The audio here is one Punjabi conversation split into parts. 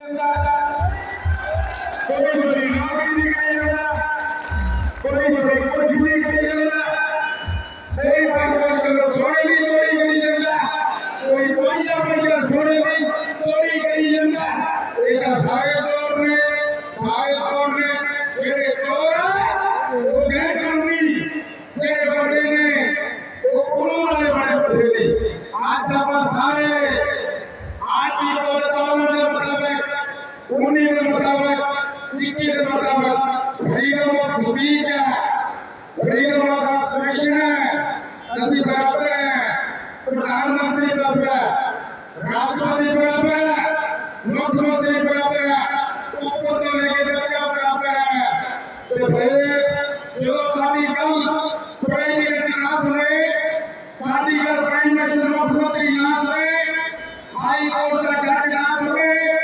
ਕੋਈ ਕੋਈ ਨੌਕਰੀ ਨਹੀਂ ਕਰੀ ਜਾਂਦਾ ਕੋਈ ਕੋਈ ਕੁਝ ਨਹੀਂ ਕਰੀ ਜਾਂਦਾ ਕੋਈ ਕੋਈ ਕੋਈ ਸੋਨੇ ਦੀ ਚੋਰੀ ਕਰੀ ਜਾਂਦਾ ਕੋਈ ਪੰਜਾ ਪੰਜਾ ਸੋਨੇ ਦੀ ਚੋਰੀ ਕਰੀ ਜਾਂਦਾ ਇਹ ਤਾਂ ਸਾਰੇ ਚੋਰ ਨੇ ਸਾਰੇ ਚੋਰ ਨੇ ਜਿਹੜੇ ਚੋਰ ਆ ਉਹ ਗੈਰ ਕਾਨੂੰਨੀ ਜਿਹੜੇ ਬੰਦੇ ਨੇ ਉਹ ਕਾਨੂੰਨ ਵਾਲੇ ਬਣੇ ਬੈਠੇ ਨੇ ਅੱਜ ਆਪਾਂ ਸਾਰੇ ਤੇ ਫਿਰ ਜਦੋਂ ਸਾਡੀ ਗੱਲ ਪ੍ਰੈਜ਼ੀਡੈਂਟ ਨਾ ਸੁਣੇ, ਸਾਡੀ ਗੱਲ ਪ੍ਰਾਈਮ ਮਿਨਿਸਟਰ ਮੁੱਖ ਮੰਤਰੀ ਨਾ ਸੁਣੇ, ਹਾਈ ਕੋਰਟ ਦਾ ਜੱਜ ਨਾ ਸੁਣੇ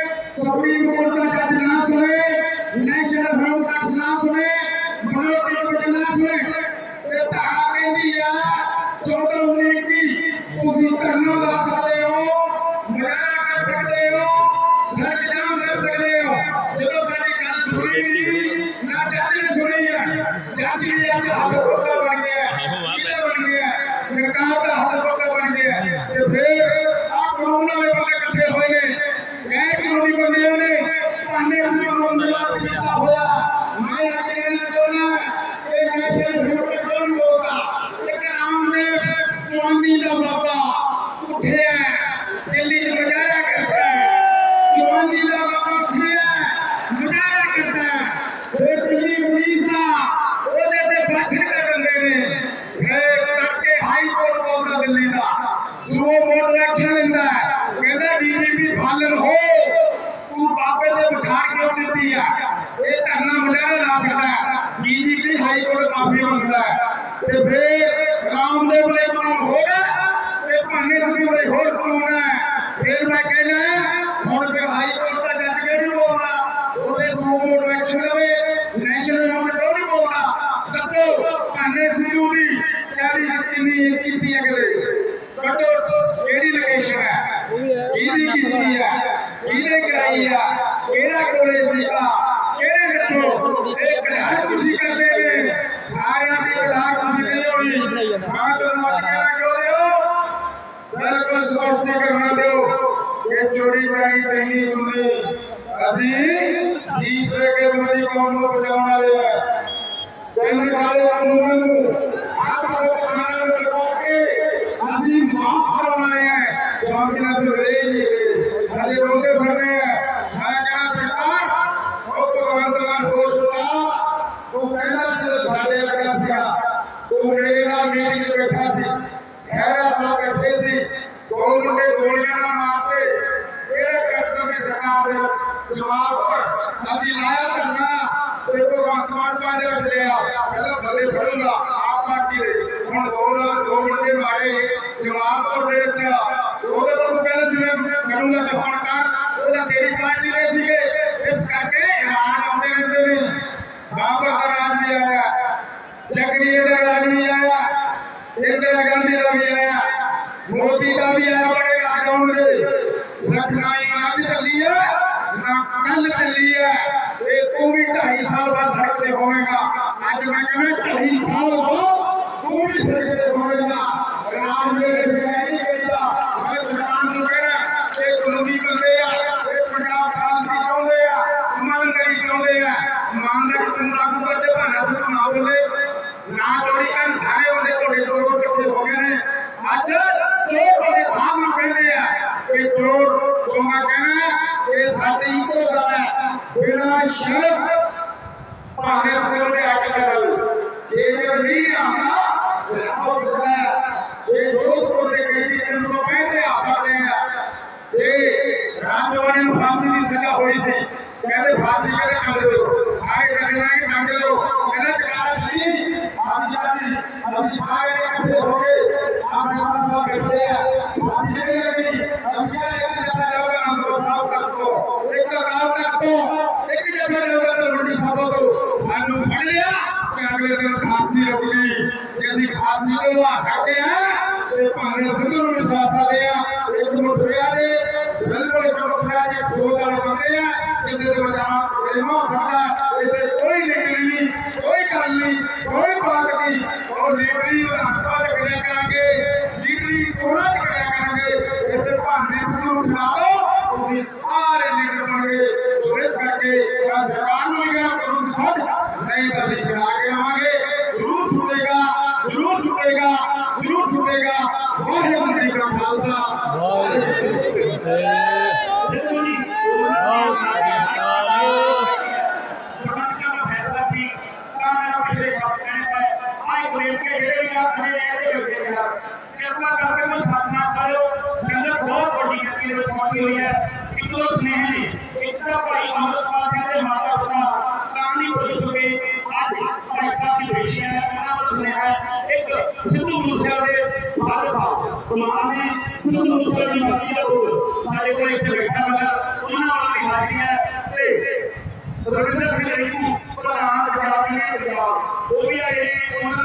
ਸਰਕਾਰ ਦਾ ਹੱਥ ਧੋਖਾ ਬਣ ਗਿਆ ਤੇ ਫਿਰ ਆ ਕਾਨੂੰਨ ਵਾਲੇ ਬੰਦੇ ਇਕੱਠੇ ਹੋਏ ਨੇ ਗੈਰ ਕਾਨੂੰਨੀ ਬੰਦਿਆਂ ਨੇ ਭਾਨੇ ਅਸੀਂ ਕਾਨੂੰਨ ਨਿਰਵਾਹ ਕੀਤਾ ਹੋਇਆ ਮੈਂ ਅੱਜ ਕਹਿਣਾ ਚਾਹੁੰਦਾ ਇਹ ਨੈਸ਼ਨਲ ਹਿਊਮਨ ਕੌਣ ਬੋਲਦਾ ਇੱਕ ਰਾਮਦੇਵ ਚੌਂਦੀ ਦਾ ਬਾਬਾ ਉੱਠਿਆ ਦਿੱਲੀ 'ਚ ਮੁਜ਼ਾਹਰਾ ਕਰਦਾ ਹੈ ਚੌਂਦੀ ਦਾ ਬਾਬਾ ਉੱਠਿਆ ਮੁਜ਼ਾਹਰਾ ਕਰਦਾ ਹੈ ਫਿਰ ਦਿੱਲੀ ਪੁਲਿਸ ਦਾ ਉਹਦੇ ਤੇ ਬਾਛੜ ਕਰਦੇ ਨੇ ਫਿਰ ਕਰਕੇ ਹਾਈ ਕੋਰਟ ਬੋਲਦਾ ਦਿੱਲੀ ਦਾ ਸੋ ਮੋਟ ਐਕਸ਼ਨ ਲੈਂਦਾ ਹੈ ਕਹਿੰਦਾ ਡੀਜੀਪੀ ਫਾਲਨ ਹੋ ਤੂੰ ਬਾਬੇ ਤੇ ਵਿਚਾਰ ਕਿਉਂ ਦਿੱਤੀ ਆ। ਇਹ ਧਰਨਾ ਮੁਜ਼ਾਹਰਾ ਲਾ ਸਕਦਾ ਹੈ। ਡੀਜੀਪੀ ਹਾਈ ਕੋਰਟ ਕਾਫੀ ਹੁੰਦਾ ਹੈ। ਤੇ ਫਿਰ ਰਾਮਦੇਵ ਲਈ ਕਾਨੂੰਨ ਹੋ ਗਿਆ ਤੇ ਭਾਨੇ ਸਿੰਘ ਲਈ ਹੋਰ ਕਾਨੂੰਨ ਹੈ। ਫਿਰ ਮੈਂ ਕਹਿੰਦਾ ਹੁਣ ਫਿਰ ਹਾਈ ਕੋਰਟ ਦਾ ਜੱਜ ਕਿਹੜੀ ਬੋਲਦਾ? ਉਹਦੇ ਸੋ ਮੋਟ ਐਕਸ਼ਨ ਲਵੇ ਨੈਸ਼ਨਲ ਗਵਰਨਮੈਂਟ ਕਿਉਂ ਨਹੀਂ ਬੋਲਦਾ। ਦੱਸੋ, ਭਾਨੇ ਸਿੱਧੂ ਦੀ ਚਾਰੀ ਕਿੰਨੀ ਕੀਤੀ ਅਗਲੇ ਕੱਟੋ ਕਿਹੜੀ ਲੋਕੇਸ਼ਨ ਹੈ? ਕਿਹਦੀ ਕੀਤੀ ਹੈ? ਕਿਹਨੇ ਕਰਾਈ ਆ? ਕਿਹੜਾ ਕੋਲੇ ਸੀਗਾ ਕਿਹੜੇ ਦੱਸੋ ਇਹ ਕਢਾਈ ਤੁਸੀਂ ਕਰਦੇ ਨੇ ਸਾਰਿਆਂ ਦੀ ਕਢਾਈ ਤੁਸੀਂ ਨਹੀਂ ਹੋਣੀ ਮੈਂ ਤੁਹਾਨੂੰ ਅੱਜ ਕਹਿਣਾ ਚਾਹੁੰਦੇ ਹੋ ਬਿਲਕੁਲ ਸਪਸ਼ਟੀ ਕਰਨਾ ਦਿਓ ਕਿ ਚੋਰੀ ਚਾਰੀ ਚਾਹੀਦੀ ਹੁੰਦੀ ਅਸੀਂ ਸੀਸ ਦੇ ਕੇ ਦੂਜੀ ਕੌਮ ਨੂੰ ਬਚਾਉਣ ਵਾਲੇ ਆ ਤਿੰਨ ਕਾਲੇ ਕਾਨੂੰਨਾਂ ਨੂੰ ਸੱਤ ਸੌ ਕਿਸਾਨਾਂ ਨੂੰ ਲਗਾ ਕੇ ਅਸੀਂ ਮਾਫ ਕਰਾਉਣੇ ਆ ਸਵਾਮੀ ਨਾਲ ਬਗੜੇ ਨਹੀਂ ਗਏ ਹਜੇ ਰੋਂਦੇ ਫਿਰਦੇ ਆ ਮੈਂ ਕਹਿੰਦਾ ਸਰਕਾਰ ਉਹ ਭਗਵੰਤ ਮਾਨ ਹੋਸ਼ ਬਤਾ ਉਹ ਕਹਿੰਦਾ ਸੀ ਸਾਡੇ ਵਰਗਾ ਸੀਗਾ ਉਹ ਮੇਰੇ ਨਾਲ ਮੀਟਿੰਗ 'ਚ ਬੈਠਾ ਸੀ ਖੈਰਾ ਸਾਹਿਬ ਬੈਠੇ ਸੀ ਦੋ ਮੁੰਡੇ ਗੋਲੀਆਂ ਨਾਲ ਮਾਰਤੇ ਇਹਦੇ ਕੈਪਟਨ ਦੀ ਸਰਕਾਰ ਦੇ ਵਿੱਚ ਜਵਾਬ ਪਰ ਅਸੀਂ ਲਾਇਆ ਧਰਨਾ ਤੇ ਭਗਵੰਤ ਮਾਨ ਪੰਜ ਰੱਖ ਲਿਆ ਕਹਿੰਦਾ ਬੱਲੇ ਫੜੂੰਗਾ ਆਪ ਪਾਰਟੀ ਦੇ ਹੁਣ ਦੋ ਨਾਲ ਦੋ ਮੁੰਡੇ ਮਾਰੇ ਜਵਾਬਪੁਰ ਦੇ ਵਿੱਚ ਉਹਦੇ ਤੋਂ ਤੂੰ ਕਹਿੰਦਾ ਜਿਵੇਂ ਕਰੂੰਗਾ ਤੇ ਕਰ ਉਹਦਾ ਤੇਰੀ ਪਾਰਟੀ ਦੇ ਸੀਗੇ। ਇਸ ਕਰਕੇ ਰਾਜ ਆਉਂਦੇ ਰਹਿੰਦੇ ਨੇ। ਬਾਬਰ ਦਾ ਰਾਜ ਵੀ ਆਇਆ ਚੱਕਰੀਏ ਦਾ ਰਾਜ ਵੀ ਆਇਆ, ਇੰਦਰਾ ਗਾਂਧੀ ਦਾ ਵੀ ਆਇਆ, ਮੋਦੀ ਦਾ ਵੀ ਆਇਆ ਬੜੇ ਰਾਜ ਆਉਣਗੇ ਸਖਨਾਈ ਅੱਜ ਚੱਲੀ ਹੈ ਨਾ ਕੱਲ ਚੱਲੀ ਹੈ ਇਹ ਤੂੰ ਵੀ 2.5 ਸਾਲ ਬਾਅਦ ਸੜਕ ਤੇ ਹੋਵੇਂਗਾ। ਅੱਜ ਮੈਂ ਕਹਿੰਦਾ 2.5 ਸਾਲ ਬਾਅਦ ਸ਼ਰਤ ਭਾਵੇਂ ਸਿਰ ਤੇ ਅੱਗ ਲਗਾ ਜੇ ਨਹੀਂ ਆਉਂਦਾ ਹੋ ਸਕਦਾ ਹੈ ਇਹ ਜੋਧਪੁਰ ਦੇ ਕੈਦੀ 365 ਆ ਸਕਦੇ ਆ ਜੇ ਰਾਜਵਾਨੇ ਨੂੰ ਫਾਂਸੀ ਦੀ ਸਜ਼ਾ ਹੋਈ ਸੀ ਕਹਿੰਦੇ ਫਾਂਸੀ ਕਦੇ ਟੰਗ ਦਿਓ ਸਾਰੇ ਕਹਿੰਦੇ ਨਾ ਕਿ ਟੰਗ ਦਿਓ ਕਹਿੰਦਾ ਚਕਾਰਾ ਛੱਡੀ ਫਾਂਸੀ ਆਦੀ ਅਸੀਂ ਸਾਰੇ ਇਕੱਠੇ ਹੋ ਕੇ ਆਸੇ ਪਾਸੇ ਬੈਠੇ ਆ। ਫਾਂਸੀ ਨਹੀਂ ਲੱਗੀ। ਅਸੀਂ ਕਹਿੰਦੇ ਜੱਥਾ ਜਾਊਗਾ ਨੰਦਪੁਰ ਸਾਹਿਬ ਤੱਕ ਤੋਂ ਇੱਕ ਰਾਲ ਤੱਕ ਤੋਂ ਇੱਕ ਜੱਥਾ ਜਾਊਗਾ ਤਲਵੰਡੀ ਸਾਬੋ ਤੋਂ ਸਾਨੂੰ ਫੜ ਲਿਆ ਤੇ ਅਗਲੇ ਦਿਨ ਫਾਂਸੀ ਹੋਊਗੀ ਜੇ ਅਸੀਂ ਫਾਂਸੀ ਤੋਂ ਲਵਾ ਸਕਦੇ ਆ, ਤੇ ਭਾਵੇਂ ਸਿੱਧੂ ਨੂੰ ਵਿਸ਼ਵਾਸ ਸਕਦੇ ਆ ਇੱਕ ਮੁੱਠਿਆ ਦੇ ਬਿਲਕੁਲ ਇੱਕ ਮੁੱਠਿਆ ਦੀ ਇੱਕ ਸੋਚ ਵਾਲੇ ਬੰਦੇ ਕਰਦੇ ਆ, ਕਿਸੇ ਦੇ ਬਚਾਵਾ ਟੁਕੜੇ ਨਾ ਹੋ ਸਕਦਾ ਇੱਥੇ ਕੋਈ ਲੀਡਰ ਨਹੀਂ, ਕੋਈ ਗੱਲ ਨਹੀਂ, ਕੋਈ ਬਾਤ ਨਹੀਂ। ਉਹ ਲੀਡਰੀ ਵਿਧਾਨਸਭਾ ਚ ਕਰਿਆ ਕਰਾਂਗੇ, ਲੀਡਰੀ ਚੋਣਾਂ ਚ ਕਰਿਆ ਕਰਾਂਗੇ। ਇੱਥੇ ਭਾਂਡੇ ਸੰਦੂਰ ਉਠਾ ਲਓ ਤੁਸੀਂ ਸਾਰੇ ਲੀਡਰ ਬਣ ਗਏ। ਸੋ ਇਸ ਕਰਕੇ ਮੈਂ ਸਰਕਾਰ ਨੂੰ ਵੀ ਕਹਿਣਾ ਕਰੂੰ ਛੱਡ, ਨਹੀਂ ਤਾਂ ਅਸੀਂ ਜ਼ਰੂਰ ਛੁੱਟੇਗਾ ਜ਼ਰੂਰ ਛੁੱਟੇਗਾ ਵਾਹਿਗੁਰੂ ਜੀ ਕਾ ਖਾਲਸਾ। ਵਾਹਿਗੁਰੂ ਜੀ ਬਹੁਤ ਵੱਡੀ ਗਿਣਤੀ ਦੇ ਵਿੱਚ ਪਹੁੰਚੀ ਹੋਈ ਹੈ। ਇੱਕ ਦੋ ਸੁਨੇਹੇ ਨੇ। ਤੇ ਸਿੰਘ ਰਿੰਕੂ ਪ੍ਰਧਾਨ ਪੰਜਾਬ ਦੇ ਪੰਜਾਬ। ਉਹ ਵੀ ਆਏ ਨੇ ਉਹਨਾਂ